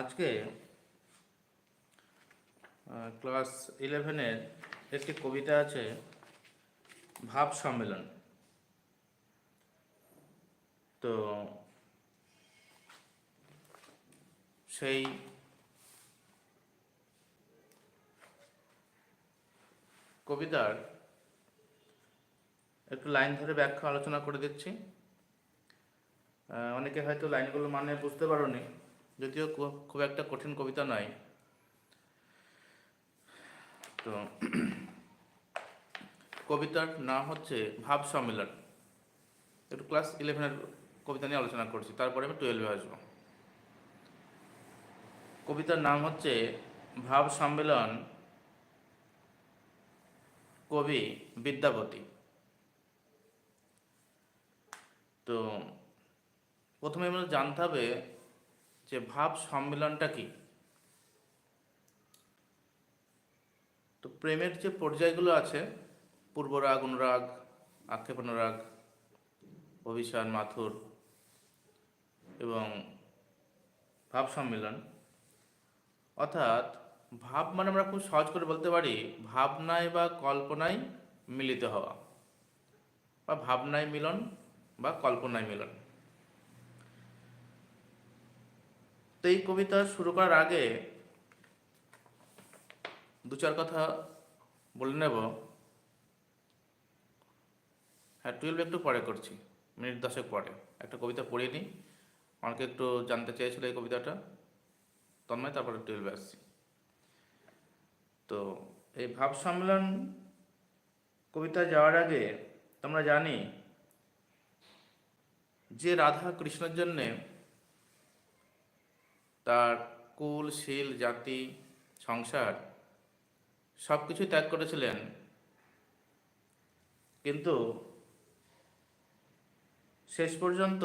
আজকে ক্লাস ইলেভেনের একটি কবিতা আছে ভাব সম্মেলন। তো সেই কবিতার একটু লাইন ধরে ব্যাখ্যা আলোচনা করে দিচ্ছি। অনেকে হয়তো লাইনগুলো মানে বুঝতে পারোনি, যদিও খুব একটা কঠিন কবিতা নয়। তো, কবিতার নাম হচ্ছে ভাব সম্মেলন। একটু ক্লাস ইলেভেনের কবিতা নিয়ে আলোচনা করছি, তারপরে আমি টুয়েলভে আসব। কবিতার নাম হচ্ছে ভাব সম্মেলন কবি বিদ্যাপতি তো প্রথমে আমরা জানতে হবে যে ভাব সম্মিলনটা কি? তো প্রেমের যে পর্যায়গুলো আছে, পূর্বরাগ, অনুরাগ আক্ষেপ অনুরাগ অভিসার, মাথুর এবং ভাব সম্মিলন, অর্থাৎ ভাব মানে আমরা খুব সহজ করে বলতে পারি ভাবনায় বা কল্পনায় মিলিত হওয়া বা ভাবনায় মিলন বা কল্পনায় মিলন। তো এই কবিতা শুরু করার আগে দু চার কথা বলে নেব। হ্যাঁ টুয়েলভ একটু পরে করছি, মিনিট দশেক পরে। একটা কবিতা পড়িয়ে নিই। আমাকে একটু জানতে চেয়েছিল এই কবিতাটা। তন্ময়, তারপরে টুয়েলভে আসছি। তো এই ভাব সম্মেলন কবিতা যাওয়ার আগে তোমরা জানি যে রাধা কৃষ্ণের জন্যে তার কুল, শীল, জাতি, সংসার সব কিছু ত্যাগ করেছিলেন। কিন্তু শেষ পর্যন্ত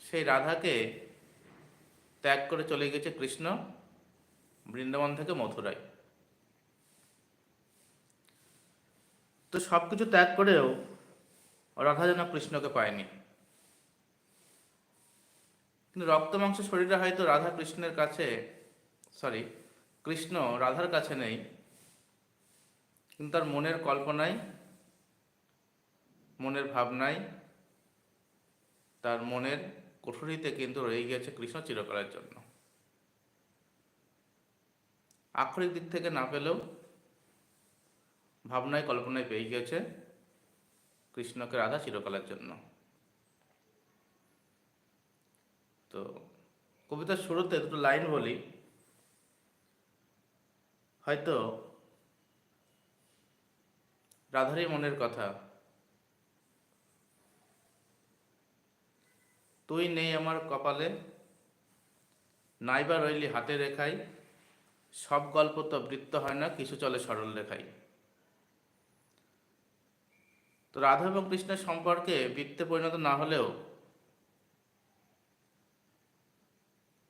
সেই রাধাকে ত্যাগ করে চলে গেছে কৃষ্ণ বৃন্দাবন থেকে মথুরায়। তো সব কিছু ত্যাগ করেও রাধা যেন কৃষ্ণকে পায়নি। কিন্তু রক্ত মাংস শরীরে হয়তো রাধা কৃষ্ণের কাছে সরি কৃষ্ণ রাধার কাছে নেই, কিন্তু তার মনের কল্পনায় মনের ভাবনায় তার মনের কুঠুরিতে কিন্তু রয়ে গিয়েছে কৃষ্ণ চিরকালের জন্য। আক্ষরিক দিক থেকে না পেলেও ভাবনায় কল্পনায় পেয়ে গিয়েছে কৃষ্ণকে রাধা চিরকালের জন্য। তো কবিতার শুরুতে দুটো লাইন বলি। হয়তো রাধারই মনের কথা। তুই নেই আমার কপালে, নাইবা রইলি হাতে রেখাই। সব গল্প তো বৃত্ত হয় না, কিছু চলে সরল রেখাই। তো রাধা এবং কৃষ্ণের সম্পর্কে বৃত্তে পরিণত না হলেও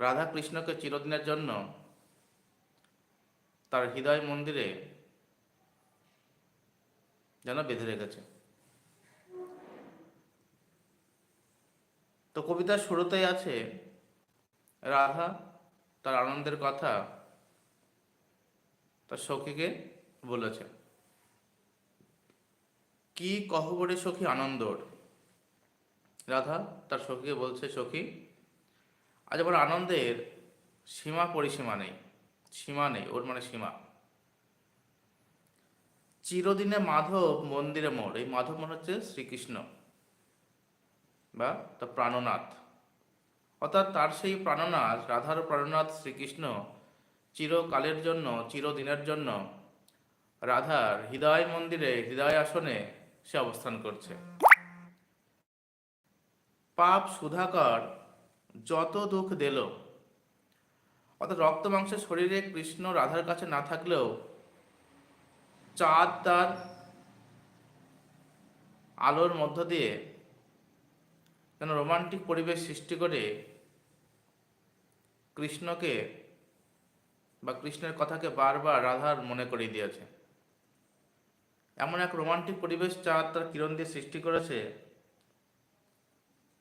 রাধা কৃষ্ণকে চিরদিনের জন্য তার হৃদয় মন্দিরে যেন বেঁধে রেখেছে। তো কবিতার শুরুতেই আছে, রাধা তার আনন্দের কথা তার সখীকে বলেছে। কি কহবরে সখী আনন্দর? রাধা তার সখীকে বলছে, সখী আজ আমার আনন্দের সীমা পরিসীমা নেই, সীমা নেই, ওর মানে সীমা। চিরদিনে মাধব মন্দিরে মোড় এই মাধব মনে হচ্ছে শ্রীকৃষ্ণ বা তার প্রাণনাথ। অর্থাৎ তার সেই প্রাণনাথ, রাধার প্রাণনাথ শ্রীকৃষ্ণ চিরকালের জন্য, চিরদিনের জন্য রাধার হৃদয় মন্দিরে, হৃদয় আসনে সে অবস্থান করছে। পাপ সুধাকর যত দুঃখ দিল। অর্থাৎ রক্ত মাংসের শরীরে কৃষ্ণ রাধার কাছে না থাকলেও চাঁদ তার আলোর মধ্য দিয়ে যেন রোমান্টিক পরিবেশ সৃষ্টি করে কৃষ্ণকে বা কৃষ্ণের কথাকে বারবার রাধার মনে করিয়ে দিয়েছে। এমন এক রোমান্টিক পরিবেশ চাঁদ তার কিরণ দিয়ে সৃষ্টি করেছে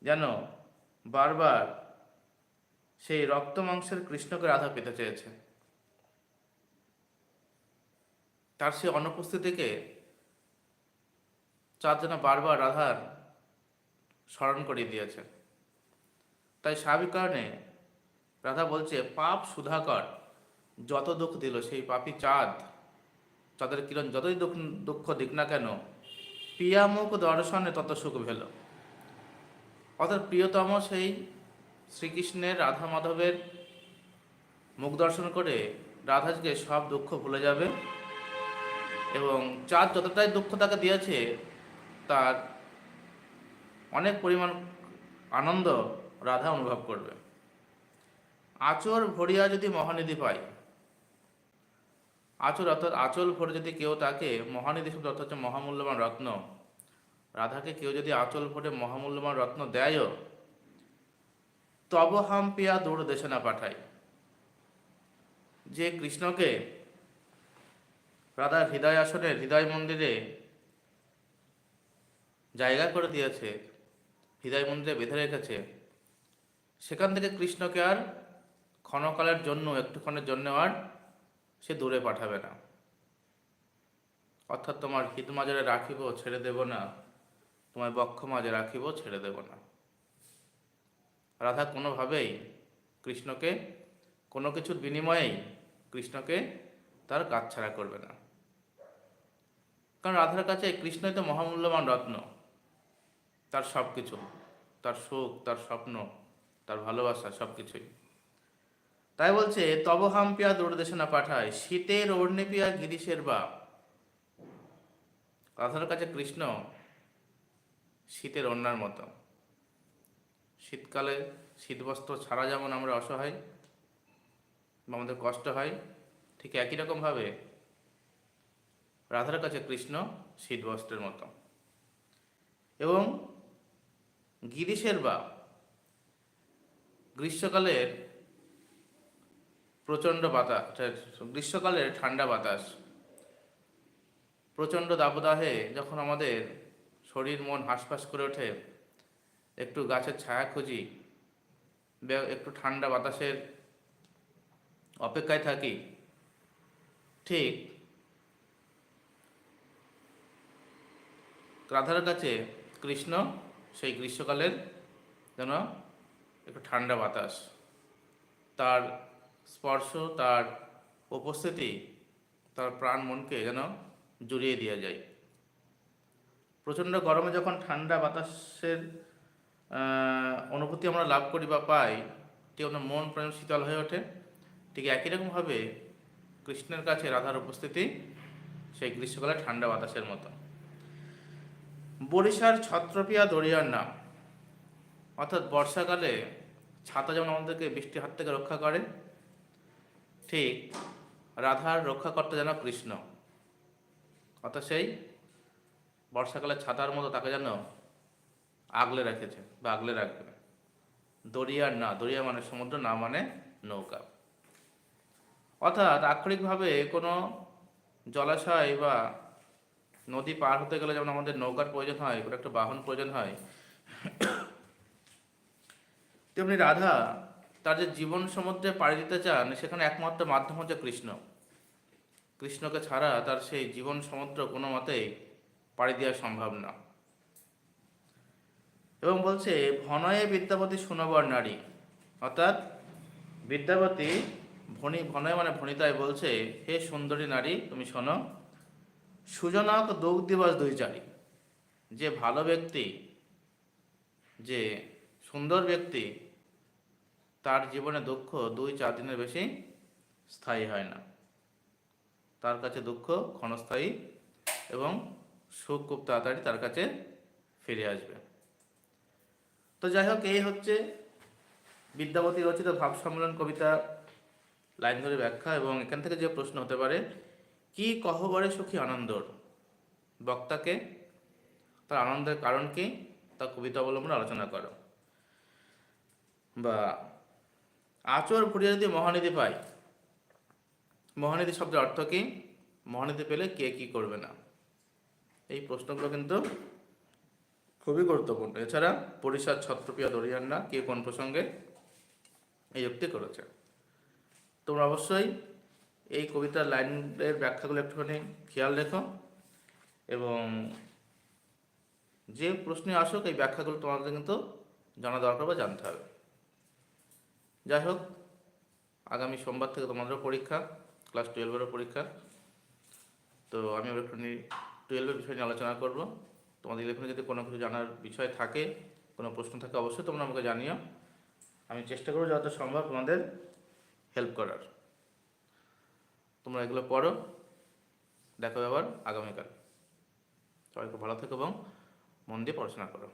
যেন বারবার সেই রক্ত মাংসের কৃষ্ণকে রাধা পেতে চেয়েছে। তার সেই অনুপস্থিতিকে চাঁদ যেন বারবার রাধার স্মরণ করিয়ে দিয়েছে। তাই স্বাভাবিক কারণে রাধা বলছে, পাপ সুধাকর যত দুঃখ দিল, সেই পাপি চাঁদ, চাঁদের কিরণ যতই দুঃখ দুঃখ দিক না কেন, পিয়ামুখ দর্শনে তত সুখ ভেল। অর্থাৎ প্রিয়তম সেই শ্রীকৃষ্ণের রাধা মাধবের মুখ দর্শন করে রাধাজকে সব দুঃখ ভুলে যাবে এবং চাঁদ যতটাই দুঃখ তাকে দিয়েছে, তার অনেক পরিমাণ আনন্দ রাধা অনুভব করবে। আচর ভরিয়া যদি মহানিধি পায় আচর অর্থাৎ আচল ভরে যদি কেউ তাকে মহানিধি শব্দ অর্থাৎ মহামূল্যবান রত্ন রাধাকে কেউ যদি আঁচল ভরে মহামূল্যবান রত্ন দেয়ও, তব হাম হাম্পিয়া দূর দেশে না পাঠায় যে কৃষ্ণকে রাধার হৃদয় আসনের হৃদয় মন্দিরে জায়গা করে দিয়েছে, হৃদয় মন্দিরে বেঁধে রেখেছে, সেখান থেকে কৃষ্ণকে আর ক্ষণকালের জন্য একটুক্ষণের জন্য আর সে দূরে পাঠাবে না। অর্থাৎ তোমার হিত মাজারে রাখিব, ছেড়ে দেব না। তোমার বক্ষ মাঝে রাখিব, ছেড়ে দেব না। রাধা কোনোভাবেই কৃষ্ণকে, কোনো কিছুর বিনিময়েই কৃষ্ণকে তার কাজ ছাড়া করবে না। কারণ রাধার কাছে কৃষ্ণই তো মহামূল্যবান রত্ন। তার সব কিছু তার সুখ, তার স্বপ্ন, তার ভালোবাসা সব কিছুই তাই বলছে, তব হাম্পিয়া দূরদেশে না পাঠায়, শীতের অর্ণে পিয়া গিরিশের বা রাধার কাছে কৃষ্ণ শীতের অন্যার মতো। শীতকালে শীতবস্ত্র ছাড়া যেমন আমরা অসহায় বা আমাদের কষ্ট হয়, ঠিক একই রকমভাবে রাধার কাছে কৃষ্ণ শীতবস্ত্রের মতো। এবং গিরিশের বা গ্রীষ্মকালের প্রচণ্ড বাতাস গ্রীষ্মকালের ঠান্ডা বাতাস, প্রচণ্ড দাবদাহে যখন আমাদের শরীর, মন হাঁসফাঁস করে ওঠে, একটু গাছের ছায়া খুঁজি একটু ঠান্ডা বাতাসের অপেক্ষায় থাকি, ঠিক রাধার কাছে কৃষ্ণ, সেই গ্রীষ্মকালের যেন একটু ঠান্ডা বাতাস, তার স্পর্শ, তার উপস্থিতি, তার প্রাণ মনকে যেন জুড়িয়ে দেওয়া যায়। প্রচণ্ড গরমে যখন ঠান্ডা বাতাসের অনুভূতি আমরা লাভ করি বা পাই, ঠিক আমাদের মন প্রাণ শীতল হয়ে ওঠে, ঠিক একই রকমভাবে কৃষ্ণের কাছে রাধার উপস্থিতি সেই গ্রীষ্মকালে ঠান্ডা বাতাসের মতো। বরিশার ছত্রপিয়া, দরিয়ার নাম। অর্থাৎ বর্ষাকালে ছাতা যেমন আমাদেরকে বৃষ্টির হাত থেকে রক্ষা করে, ঠিক রাধার রক্ষাকর্তা যেন কৃষ্ণ। অর্থাৎ সেই বর্ষাকালে ছাতার মতো তাকে যেন আগলে রেখেছে বা আগলে রাখবে। দরিয়ার না, দরিয়া মানে সমুদ্র, না মানে নৌকা। অর্থাৎ আক্ষরিকভাবে কোনো জলাশয় বা নদী পার হতে গেলে যেমন আমাদের নৌকার প্রয়োজন হয়, কোনো একটা বাহন প্রয়োজন হয়, তেমনি রাধা তার যে জীবন সমুদ্রে পাড়ি দিতে চান, সেখানে একমাত্র মাধ্যম হচ্ছে কৃষ্ণ। কৃষ্ণকে ছাড়া তার সেই জীবন সমুদ্র কোনো মতেই পাড়ি দেওয়া সম্ভব না। এবং বলছে, ভনয়ে বিদ্যাপতি সুনবর নারী। অর্থাৎ বিদ্যাপতি ভনি, ভনয় মানে ভনিতায় বলছে, হে সুন্দরী নারী, তুমি শোনো, সুজনক দোগ দিবস দুই চারি যে ভালো ব্যক্তি, যে সুন্দর ব্যক্তি, তার জীবনে দুঃখ দুই চার দিনের বেশি স্থায়ী হয় না। তার কাছে দুঃখ ক্ষণস্থায়ী এবং সুখ খুব তাড়াতাড়ি তার কাছে ফিরে আসবে। তো যাই হোক, এই হচ্ছে বিদ্যাপতি রচিত ভাব সম্মেলন কবিতা লাইন ধরে ব্যাখ্যা এবং এখান থেকে যে প্রশ্ন হতে পারে, কি কহবরে সুখী আনন্দর? বক্তাকে, তার আনন্দের কারণ কি? তা কবিতা অবলম্বনে আলোচনা করো। বা আচর ভরিয়ে যদি মহানিধি পাই, মহানিধি শব্দের অর্থ কি? মহানিধি পেলে কে কি করবে না? এই প্রশ্নগুলো কিন্তু খুবই গুরুত্বপূর্ণ। এছাড়া পরিষদ ছত্রপ্রিয়া দরিয়ান্না কে কোন প্রসঙ্গে এই উক্তি করেছে? তোমরা অবশ্যই এই কবিতার লাইনের ব্যাখ্যাগুলো একটুখানি খেয়াল রেখো এবং যে প্রশ্নে আসুক, এই ব্যাখ্যাগুলো তোমাদের কিন্তু জানা দরকার বা জানতে হবে। যাই হোক, আগামী সোমবার থেকে তোমাদেরও পরীক্ষা, ক্লাস টুয়েলভেরও পরীক্ষা। তো আমি আবার একটু টুয়েলভের বিষয় নিয়ে আলোচনা করব। তোমাদের এখানে যদি কোনো কিছু জানার বিষয় থাকে, কোনো প্রশ্ন থাকে, অবশ্যই তোমরা আমাকে জানিও। আমি চেষ্টা করব যত সম্ভব তোমাদের হেল্প করার। তোমরা এগুলো পড়ো, দেখো আবার আগামীকাল। সবাইকে ভালো থেকো এবং মন দিয়ে পড়াশোনা করো।